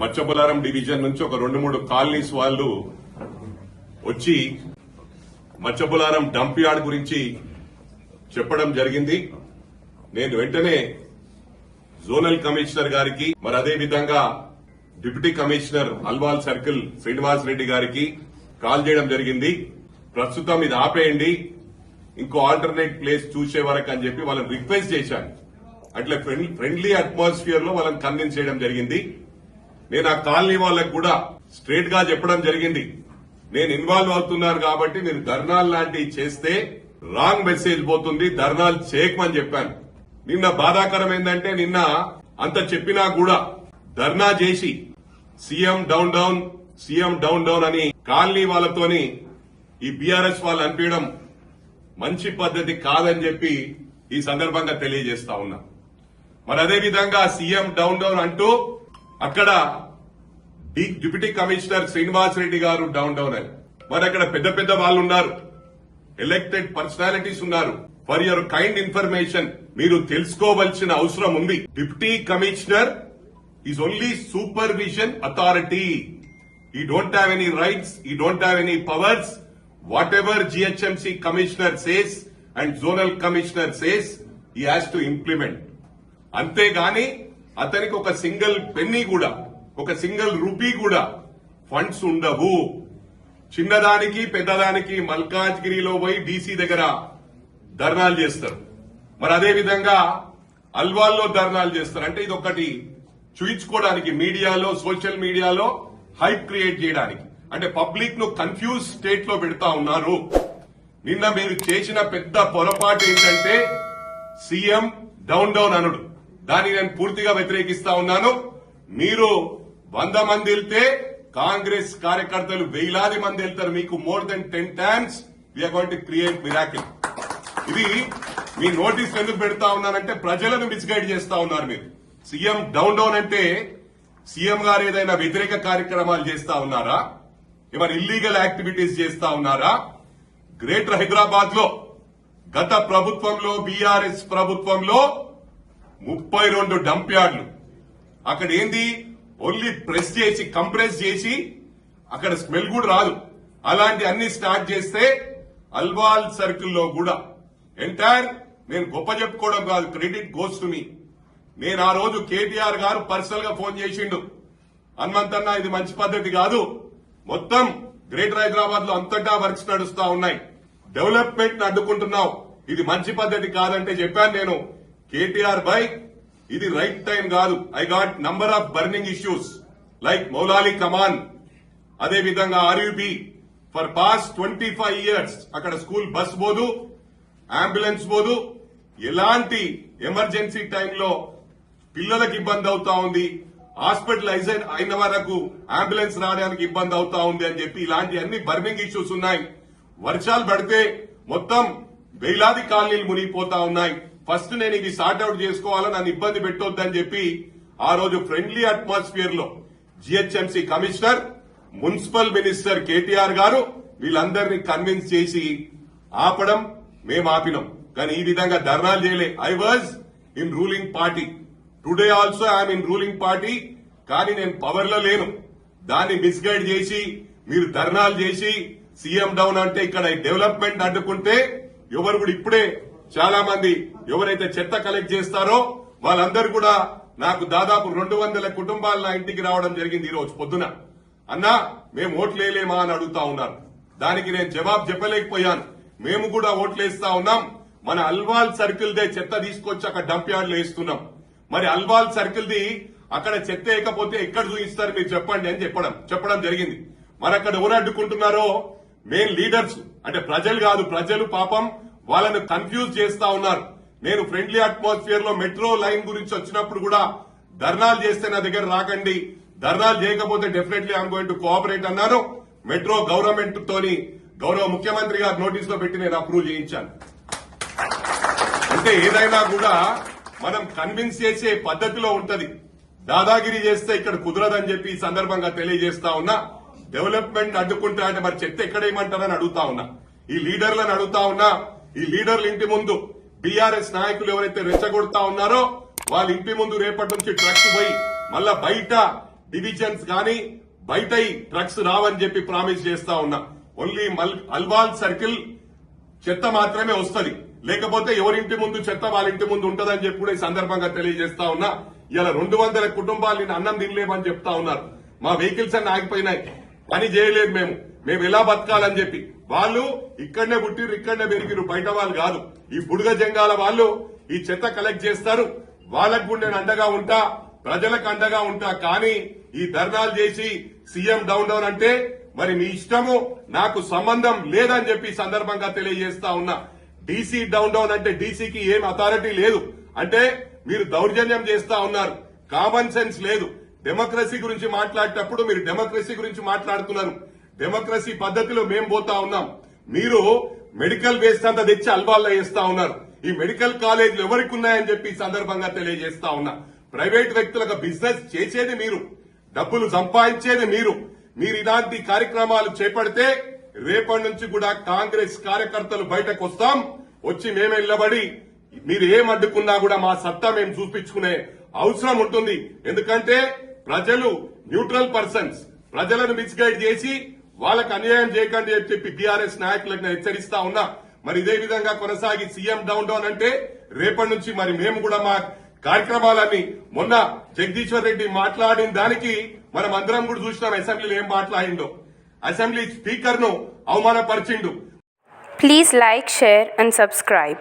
మచ్చబులారం division నుంచి ఒక రెండు మూడు కాలనీస్ వాళ్ళు వచ్చి మచ్చబులారం డంప్ యార్డ్ గురించి చెప్పడం జరిగింది. నేను వెంటనే జోనల్ కమిషనర్ గారికి మరి అదే విధంగా deputy commissioner Alwal circle Srinivas Reddy గారికి కాల్ చేయడం జరిగింది. ప్రస్తుతం ఇది ఆపేయండి ఇంకో ఆల్టర్నేట్ ప్లేస్ చూసే వరకు అని చెప్పి వాళ్ళని రిక్వెస్ట్ చేశాను. అట్లా ఫ్రెండ్లీ అట్మాస్ఫియర్లో వాళ్ళని కన్విన్స్ చేయడం జరిగింది. నేను ఆ కాలనీ వాళ్ళకు కూడా స్ట్రేట్గా చెప్పడం జరిగింది. నేను ఇన్వాల్వ్ అవుతున్నాను కాబట్టి మీరు ధర్నాలు లాంటివి చేస్తే రాంగ్ మెసేజ్ పోతుంది ధర్నాలు చేయకమని చెప్పాను. నిన్న బాధాకరం ఏంటంటే నిన్న అంత చెప్పినా కూడా ధర్నా చేసి CM down down CM down down అని కాలనీ వాళ్ళతోని ఈ బీఆర్ఎస్ వాళ్ళు అనిపించడం మంచి పద్ధతి కాదని చెప్పి ఈ సందర్భంగా తెలియజేస్తా ఉన్నా. మరి అదే విధంగా సీఎం డౌన్ డౌన్ అంటూ అక్కడ డిప్యూటీ కమిషనర్ శ్రీనివాస్ రెడ్డి గారు డౌన్ డౌన్ అని మరి అక్కడ పెద్ద పెద్ద వాళ్ళు ఉన్నారు. ఎలక్టెడ్ పర్సనాలిటీస్ ఉన్నారు. ఫర్ యువర్ కైండ్ ఇన్ఫర్మేషన్ మీరు తెలుసుకోవలసిన అవసరం ఉంది. Deputy commissioner is only supervision authority. He don't have any rights he don't have any powers whatever GHMC commissioner says and zonal commissioner says he has to implement అంతేగాని అతనికి ఒక single Penney కూడా ఒక single rupee కూడా funds ఉండవు. చిన్నదానికి పెద్దదానికి మల్కాజ్గిరిలో పోయి డీసీ దగ్గర ధర్నాలు చేస్తారు. మరి అదే విధంగా అల్వాల్లో ధర్నాలు చేస్తారు. అంటే ఇది ఒకటి చూయించుకోవడానికి మీడియాలో సోషల్ మీడియాలో హైప్ క్రియేట్ చేయడానికి. అంటే పబ్లిక్ను కన్ఫ్యూజ్ స్టేట్లో పెడతా ఉన్నారు. నిన్న మీరు చేసిన పెద్ద పొరపాటు ఏంటంటే సీఎం డౌన్ డౌన్ అనుడు. దాన్ని నేను పూర్తిగా వ్యతిరేకిస్తా ఉన్నాను. మీరు వంద మంది వెళ్తే కాంగ్రెస్ కార్యకర్తలు వేలాది మంది వెళ్తారు. మీకు more than ten times we are to create miracle ఇది మీ నోటీస్ ఎందుకు పెడతా ఉన్నానంటే ప్రజలను మిస్గైడ్ చేస్తా ఉన్నారు మీరు. సీఎం డౌన్ డౌన్ అంటే సీఎం గారు ఏదైనా వ్యతిరేక కార్యక్రమాలు చేస్తా ఉన్నారా? ఏమైనా ఇల్లీగల్ యాక్టివిటీస్ చేస్తా ఉన్నారా? గ్రేటర్ హైదరాబాద్లో గత ప్రభుత్వంలో బీఆర్ఎస్ ప్రభుత్వంలో ముప్పై రెండు డంప్ యార్డ్లు. అక్కడ ఏంది? ఓన్లీ ప్రెస్ చేసి కంప్రెస్ చేసి అక్కడ స్మెల్ కూడా రాదు. అలాంటి అన్ని స్టార్ట్ చేస్తే అల్వాల్ సర్కిల్లో కూడా. ఎంటైర్ నేను గొప్ప చెప్పుకోవడం కాదు క్రెడిట్ గోస్ టు మీ నేను ఆ రోజు కేటీఆర్ గారు పర్సనల్గా ఫోన్ చేసిండు. హనుమంతన్న ఇది మంచి పద్ధతి కాదు. మొత్తం గ్రేటర్ హైదరాబాద్లో అంతటా వర్క్స్ నడుస్తా ఉన్నాయి. డెవలప్మెంట్ అడ్డుకుంటున్నావు. ఇది మంచి పద్ధతి కాదంటే చెప్పాను నేను. కేటీఆర్ బై ఇది రైట్ టైం కాదు. I got number of burning issues like Moulali కమాన్ అదే విధంగా RUB for past twenty five years అక్కడ స్కూల్ బస్ పోదు అంబులెన్స్ పోదు. ఎలాంటి ఎమర్జెన్సీ టైంలో పిల్లలకు ఇబ్బంది అవుతా ఉంది హాస్పిటలైజ్ అయిన వరకు అంబులెన్స్ రావడానికి ఇబ్బంది అవుతా ఉంది అని చెప్పి ఇలాంటి అన్ని బర్నింగ్ ఇష్యూస్ ఉన్నాయి. వర్షాలు పడితే మొత్తం వేలాది కాలనీలు మునిగిపోతా ఉన్నాయి. ఫస్ట్ నేను ఇది సార్ట్అవుట్ చేసుకోవాలని నన్ను ఇబ్బంది పెట్టొద్దని చెప్పి ఆ రోజు friendly అట్మాస్ఫియర్లో GHMC commissioner municipal minister KTR garu వీళ్ళందరినీ కన్విన్స్ చేసి ఆపడం మేము ఆపినాం. కానీ ఈ విధంగా ధర్నాలు చేయలే. I was in ruling party today also I'm in ruling party కానీ నేను పవర్లో లేను. దాన్ని మిస్గైడ్ చేసి మీరు ధర్నాలు చేసి సీఎం డౌన్ అంటే ఇక్కడ డెవలప్మెంట్ అడ్డుకుంటే ఎవరు కూడా ఇప్పుడే చాలా మంది ఎవరైతే చెత్త కలెక్ట్ చేస్తారో వాళ్ళందరూ కూడా నాకు దాదాపు రెండు వందల కుటుంబాలు నా ఇంటికి రావడం జరిగింది ఈరోజు పొద్దున. అన్నా మేము ఓట్లు వేయలేమా అని అడుగుతా ఉన్నారు. దానికి నేను జవాబు చెప్పలేకపోయాను. మేము కూడా ఓట్లు వేస్తా ఉన్నాం. మన అల్వాల్ సర్కిల్ దే చెత్త తీసుకొచ్చి అక్కడ డంప్ యార్డ్లో వేస్తున్నాం. మరి అల్వాల్ సర్కిల్ ది అక్కడ చెత్త వేయకపోతే ఎక్కడ చూపిస్తారు మీరు చెప్పండి అని చెప్పడం చెప్పడం జరిగింది. మరి అక్కడ ఎవరు అడ్డుకుంటున్నారో మెయిన్ లీడర్స్ అంటే ప్రజలు కాదు ప్రజలు పాపం వాళ్ళని కన్ఫ్యూజ్ చేస్తా ఉన్నారు. నేను ఫ్రెండ్లీ అట్మాస్ఫియర్లో మెట్రో లైన్ గురించి వచ్చినప్పుడు కూడా ధర్నాలు చేస్తే నా దగ్గర రాకండి. ధర్నాలు చేయకపోతే definitely I'm going to cooperate అన్నారు మెట్రో గవర్నమెంట్ తోని గౌరవ ముఖ్యమంత్రి గారు నోటీస్లో పెట్టి నేను అప్రూవ్ చేయించాను. అంటే ఏదైనా కూడా మనం కన్విన్స్ చేసే పద్ధతిలో ఉంటది. దాదాగిరి చేస్తే ఇక్కడ కుదరదని చెప్పి ఈ సందర్భంగా తెలియజేస్తా ఉన్నా. డెవలప్మెంట్ అడ్డుకుంటా అంటే మరి చెత్త ఎక్కడేయమంటారని అడుగుతా ఉన్నా. ఈ లీడర్లను అడుగుతా ఉన్నా. ఈ లీడర్ల ఇంటి ముందు బీఆర్ఎస్ నాయకులు ఎవరైతే రెచ్చగొడతా ఉన్నారో వాళ్ళ ఇంటి ముందు రేపటి నుంచి ట్రక్స్ పోయి మళ్ళా బయట డివిజన్స్ కానీ బయట ట్రక్స్ రావని చెప్పి ప్రామిస్ చేస్తా ఉన్నా. ఓన్లీ మల్ అల్వాల్ సర్కిల్ చెత్త మాత్రమే వస్తది. లేకపోతే ఎవరింటి ముందు చెత్త వాళ్ళ ఇంటి ముందు ఉంటదని చెప్పి కూడా ఈ సందర్భంగా తెలియజేస్తా ఉన్నా. ఇలా రెండు వందల కుటుంబాలు అన్నం తినలేమని చెప్తా ఉన్నారు. మా వెహికల్స్ అన్ని ఆగిపోయినాయి. పని చేయలేదు మేము. మేము ఎలా బతకాలని చెప్పి వాళ్ళు ఇక్కడనే పుట్టిరు ఇక్కడనే పెరిగిరు బయట వాళ్ళు కాదు. ఈ బుడుగ జంగాల వాళ్ళు ఈ చెత్త కలెక్ట్ చేస్తారు. వాళ్ళకు నేను అండగా ఉంటా ప్రజలకు అండగా ఉంటా. కానీ ఈ ధర్నాలు చేసి సీఎం డౌన్ డౌన్ అంటే మరి మీ ఇష్టము నాకు సంబంధం లేదని చెప్పి సందర్భంగా తెలియజేస్తా ఉన్నా. డీసీ డౌన్ డౌన్ అంటే డీసీకి ఏం అథారిటీ లేదు. అంటే మీరు దౌర్జన్యం చేస్తా ఉన్నారు. కామన్ సెన్స్ లేదు. డెమోక్రసీ గురించి మాట్లాడేటప్పుడు మీరు డెమోక్రసీ గురించి మాట్లాడుతున్నారు. డెమోక్రసీ పద్ధతిలో మేము పోతా ఉన్నాం. మీరు మెడికల్ వేస్ట్ అంతా తెచ్చి అల్వాల్లో వేస్తా ఉన్నారు. ఈ మెడికల్ కాలేజీలు ఎవరికి ఉన్నాయని చెప్పి సందర్భంగా తెలియజేస్తా ఉన్నా. ప్రైవేట్ వ్యక్తులకు బిజినెస్ చేసేది మీరు. డబ్బులు సంపాదించేది మీరు. మీరు ఇలాంటి కార్యక్రమాలు చేపడితే రేపటి నుంచి కూడా కాంగ్రెస్ కార్యకర్తలు బయటకు వస్తాం. వచ్చి మేమే నిలబడి మీరు ఏం అడ్డుకున్నా కూడా మా సత్తా మేము చూపించుకునే అవసరం ఉంటుంది. ఎందుకంటే ప్రజలు న్యూట్రల్ పర్సన్స్. ప్రజలను మిస్గైడ్ చేసి వాళ్ళకు అన్యాయం చేయకండి అని చెప్పి బీఆర్ఎస్ నాయకులకు నేను హెచ్చరిస్తా ఉన్నా. మరి ఇదే విధంగా కొనసాగి సీఎం డౌన్ డౌన్ అంటే రేపటి నుంచి మరి మేము కూడా మా కార్యక్రమాలన్నీ మొన్న జగదీశ్వర్ రెడ్డి మాట్లాడిన దానికి మనం అందరం కూడా చూసినాం అసెంబ్లీలో ఏం మాట్లాడిండో. అసెంబ్లీ స్పీకర్ను అవమానపరిచిండు. Please like share and subscribe